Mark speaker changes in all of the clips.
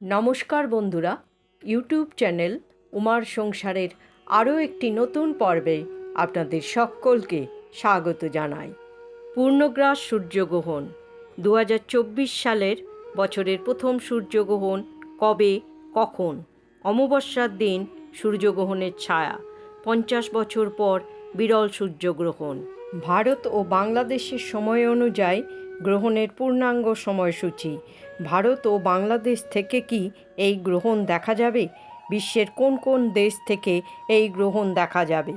Speaker 1: নমস্কার বন্ধুরা, YouTube channel উমার সংসারের আরও একটি নতুন পর্বে আপনাদের সকলকে স্বাগত জানাই। পূর্ণগ্রাস সূর্যগ্রহণ দু হাজার চব্বিশ সালের বছরের প্রথম সূর্যগ্রহণ কবে, কখন? অমাবস্যার দিন সূর্যগ্রহণের ছায়া, পঞ্চাশ বছর পর বিরল সূর্যগ্রহণ। ভারত ও বাংলাদেশের সময় অনুযায়ী গ্রহণের পূর্ণাঙ্গ সময়সূচি ভারত ও বাংলাদেশ থেকে কি এই গ্রহণ দেখা যাবে? বিশ্বের কোন কোন দেশ থেকে এই গ্রহণ দেখা যাবে?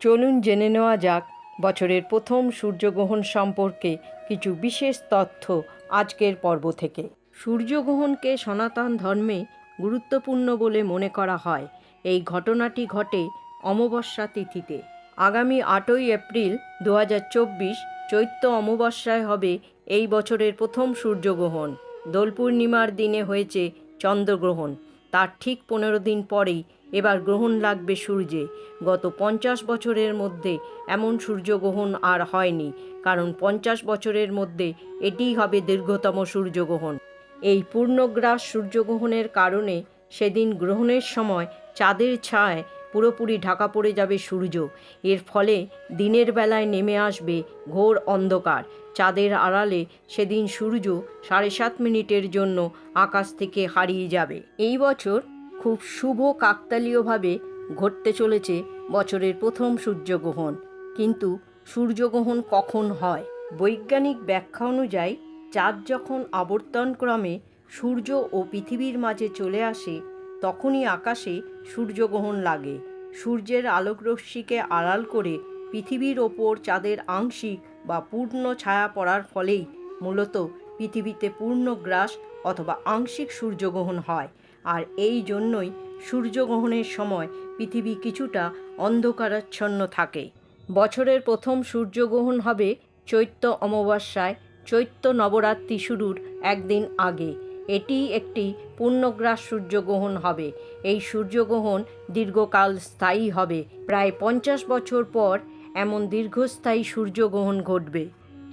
Speaker 1: চলুন জেনে নেওয়া যাক বছরের প্রথম সূর্যগ্রহণ সম্পর্কে কিছু বিশেষ তথ্য আজকের পর্ব থেকে। সূর্যগ্রহণকে সনাতন ধর্মে গুরুত্বপূর্ণ বলে মনে করা হয়। এই ঘটনাটি ঘটে অমাবস্যা তিথিতে। আগামী আটই এপ্রিল দু হাজার চব্বিশ চৈত্র অমাবস্যায় হবে এই বছরের প্রথম সূর্যগ্রহণ। দোল পূর্ণিমার দিনে হয়েছে চন্দ্রগ্রহণ। তার ঠিক পনেরো দিন পরেই এবার গ্রহণ লাগবে সূর্যে। গত পঞ্চাশ বছরের মধ্যে এমন সূর্যগ্রহণ আর হয়নি, কারণ পঞ্চাশ বছরের মধ্যে এটিই হবে দীর্ঘতম সূর্যগ্রহণ। এই পূর্ণগ্রাস সূর্যগ্রহণের কারণে সেদিন গ্রহণের সময় চাঁদের ছায় পুরোপুরি ঢাকা পড়ে যাবে সূর্য। এর ফলে দিনের বেলায় নেমে আসবে ঘোর অন্ধকার। চাঁদের আড়ালে সেদিন সূর্য সাড়ে সাত মিনিটের জন্য আকাশ থেকে হারিয়ে যাবে। এই বছর খুব শুভ কাকতালীয়ভাবে ঘটতে চলেছে বছরের প্রথম সূর্যগ্রহণ। কিন্তু সূর্যগ্রহণ কখন হয়? বৈজ্ঞানিক ব্যাখ্যা অনুযায়ী, চাঁদ যখন আবর্তনক্রমে সূর্য ও পৃথিবীর মাঝে চলে আসে তখনই আকাশে সূর্যগ্রহণ লাগে। সূর্যের আলোকরশ্মিকে আড়াল করে পৃথিবীর ওপর চাঁদের আংশিক বা পূর্ণ ছায়া পড়ার ফলেই মূলত পৃথিবীতে পূর্ণ গ্রাস অথবা আংশিক সূর্যগ্রহণ হয়। আর এই জন্যই সূর্যগ্রহণের সময় পৃথিবী কিছুটা অন্ধকারাচ্ছন্ন থাকে। বছরের প্রথম সূর্যগ্রহণ হবে চৈত্র অমাবস্যায়। চৈত্র নবরাত্রি শুরুর একদিন আগে। এটি একটি পূর্ণগ্রাস সূর্যগ্রহণ হবে। এই সূর্যগ্রহণ দীর্ঘকাল স্থায়ী হবে। প্রায় পঞ্চাশ বছর পর এমন দীর্ঘস্থায়ী সূর্যগ্রহণ ঘটবে।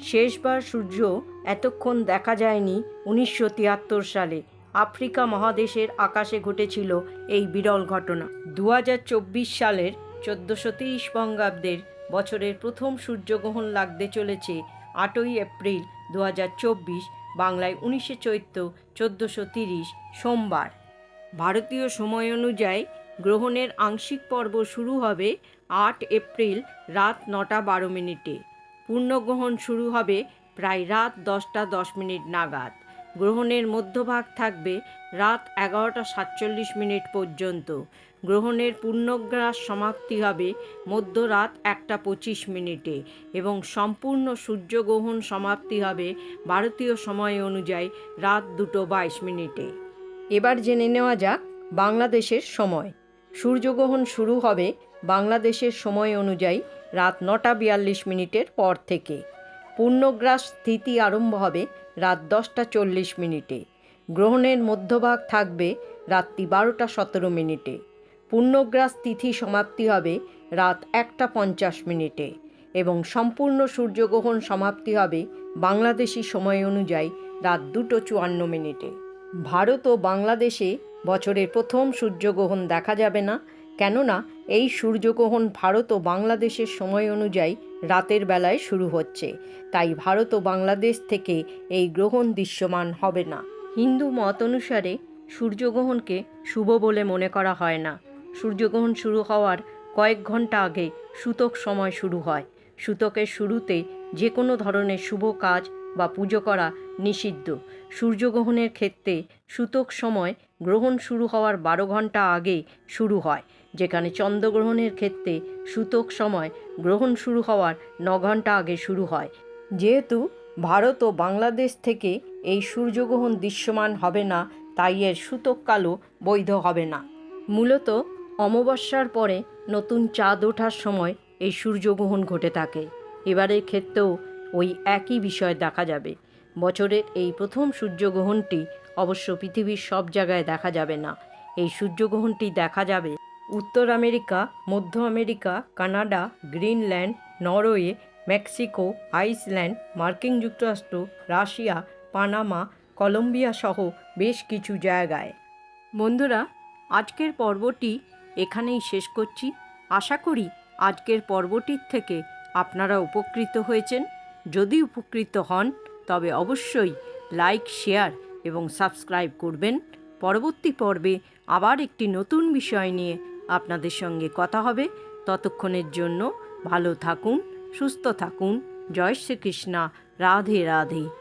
Speaker 1: শেষবার সূর্য এতক্ষণ দেখা যায়নি উনিশশো তিয়াত্তর সালে। আফ্রিকা মহাদেশের আকাশে ঘটেছিল এই বিরল ঘটনা। দু হাজার চব্বিশ সালের চোদ্দোশো তিরিশ বঙ্গাব্দের বছরের প্রথম সূর্যগ্রহণ লাগতে চলেছে আটই এপ্রিল দু হাজার চব্বিশ বাংলায় উনিশে চৈত্র চোদ্দোশো তিরিশ, সোমবার। ভারতীয় সময় অনুযায়ী গ্রহণের আংশিক পর্ব শুরু হবে আট এপ্রিল রাত নটা বারো মিনিটে। পূর্ণগ্রহণ শুরু হবে প্রায় রাত দশটা দশ মিনিট নাগাদ। গ্রহণের মধ্যভাগ থাকবে রাত এগারোটা সাতচল্লিশ মিনিট পর্যন্ত। গ্রহণের পূর্ণগ্রাস সমাপ্তি হবে মধ্যরাত একটা পঁচিশ মিনিটে এবং সম্পূর্ণ সূর্যগ্রহণ সমাপ্তি হবে ভারতীয় সময় অনুযায়ী রাত দুটো বাইশ মিনিটে। এবার জেনে নেওয়া যাক বাংলাদেশের সময়। সূর্যগ্রহণ শুরু হবে বাংলাদেশের সময় অনুযায়ী রাত নটা বিয়াল্লিশ মিনিটের পর থেকে। পূর্ণগ্রাস স্থিতি আরম্ভ হবে রাত দশটা চল্লিশ মিনিটে। গ্রহণের মধ্যভাগ থাকবে রাত্রি বারোটা সতেরো মিনিটে। পূর্ণগ্রাস তিথি সমাপ্তি হবে রাত একটা পঞ্চাশ মিনিটে এবং সম্পূর্ণ সূর্যগ্রহণ সমাপ্তি হবে বাংলাদেশি সময় অনুযায়ী রাত দুটো চুয়ান্ন মিনিটে। ভারত ও বাংলাদেশে বছরের প্রথম সূর্যগ্রহণ দেখা যাবে না, কেননা এই সূর্যগ্রহণ ভারত ও বাংলাদেশের সময় অনুযায়ী রাতের বেলায় শুরু হচ্ছে। তাই ভারত ও বাংলাদেশ থেকে এই গ্রহণ দৃশ্যমান হবে না। হিন্দু মত অনুসারে সূর্যগ্রহণকে শুভ বলে মনে করা হয় না। সূর্যগ্রহণ শুরু হওয়ার কয়েক ঘণ্টা আগে সূতক সময় শুরু হয়। সূতকের শুরুতে যে কোনো ধরনের শুভ কাজ বা পুজো করা নিষিদ্ধ। সূর্যগ্রহণের ক্ষেত্রে সূতক সময় গ্রহণ শুরু হওয়ার বারো ঘণ্টা আগে শুরু হয়, যেখানে চন্দ্রগ্রহণের ক্ষেত্রে সূতক সময় গ্রহণ শুরু হওয়ার ন ঘণ্টা আগে শুরু হয়। যেহেতু ভারত ও বাংলাদেশ থেকে এই সূর্যগ্রহণ দৃশ্যমান হবে না, তাই এর সূতককালও বৈধ হবে না। মূলত অমাবস্যার পরে নতুন চাঁদ ওঠার সময় এই সূর্যগ্রহণ ঘটে থাকে। এবারের ক্ষেত্রেও ওই একই বিষয় দেখা যাবে। বছরের এই প্রথম সূর্যগ্রহণটি অবশ্য পৃথিবীর সব জায়গায় দেখা যাবে না। এই সূর্যগ্রহণটি দেখা যাবে উত্তর আমেরিকা, মধ্য America, Canada, Greenland, Norway, Mexico, Iceland, মার্কিন যুক্তরাষ্ট্র, রাশিয়া, পানামা, কলম্বিয়া সহ বেশ কিছু জায়গায়। বন্ধুরা, আজকের পর্বটি এখানেই শেষ করছি। আশা করি আজকের পর্বটির থেকে আপনারা উপকৃত হয়েছেন। যদি উপকৃত হন, তবে অবশ্যই লাইক, শেয়ার এবং সাবস্ক্রাইব করবেন। পরবর্তী পর্বে আবার একটি নতুন বিষয় নিয়ে আপনাদের সঙ্গে কথা হবে। ততক্ষণের জন্য ভালো থাকুন, সুস্থ থাকুন। জয় শ্রীকৃষ্ণা। রাধে রাধে।